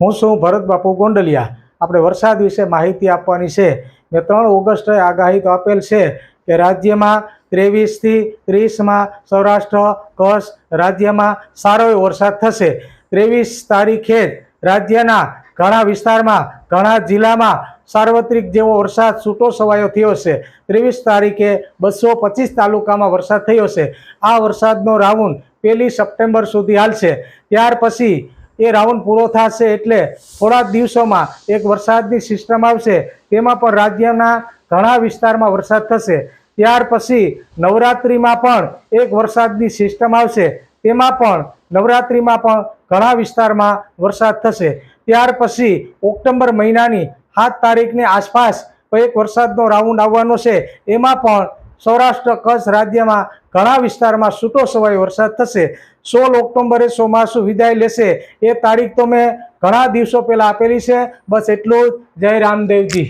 હું છું ભરત બાપુ ગોંડલિયા. આપણે વરસાદ વિશે માહિતી આપવાની છે. મેં ત્રણ ઓગસ્ટે આગાહી તો આપેલ છે કે રાજ્યમાં ત્રેવીસથી ત્રીસમાં સૌરાષ્ટ્ર, કચ્છ રાજ્યમાં સારો એવો વરસાદ થશે. ત્રેવીસ તારીખે રાજ્યના ઘણા વિસ્તારમાં, ઘણા જિલ્લામાં સાર્વત્રિક જેવો વરસાદ છૂટો છવાયો થયો છે. ત્રેવીસ તારીખે બસો પચીસ તાલુકામાં વરસાદ થયો છે. આ વરસાદનો રાઉન્ડ પહેલી સપ્ટેમ્બર સુધી હાલશે. ત્યાર પછી એ રાઉન્ડ પૂરો થશે એટલે થોડા દિવસોમાં એક વરસાદની સિસ્ટમ આવશે. તેમાં પણ રાજ્યના ઘણા વિસ્તારમાં વરસાદ થશે. ત્યાર પછી નવરાત્રિમાં પણ એક વરસાદની સિસ્ટમ આવશે. તેમાં પણ નવરાત્રિમાં પણ ઘણા વિસ્તારમાં વરસાદ થશે. ત્યાર પછી ઓક્ટોબર મહિનાની સાત તારીખની આસપાસ એક વરસાદનો રાઉન્ડ આવવાનો છે. એમાં પણ સૌરાષ્ટ્ર કચ્છ રાજ્યમાં ઘણા વિસ્તારમાં છૂટો છવાયો વરસાદ થશે. સોળ ઓક્ટોબરે ચોમાસું વિદાય લેશે. એ તારીખ તો મેં ઘણા દિવસો પહેલાં આપેલી છે. બસ એટલું જય રામદેવજી.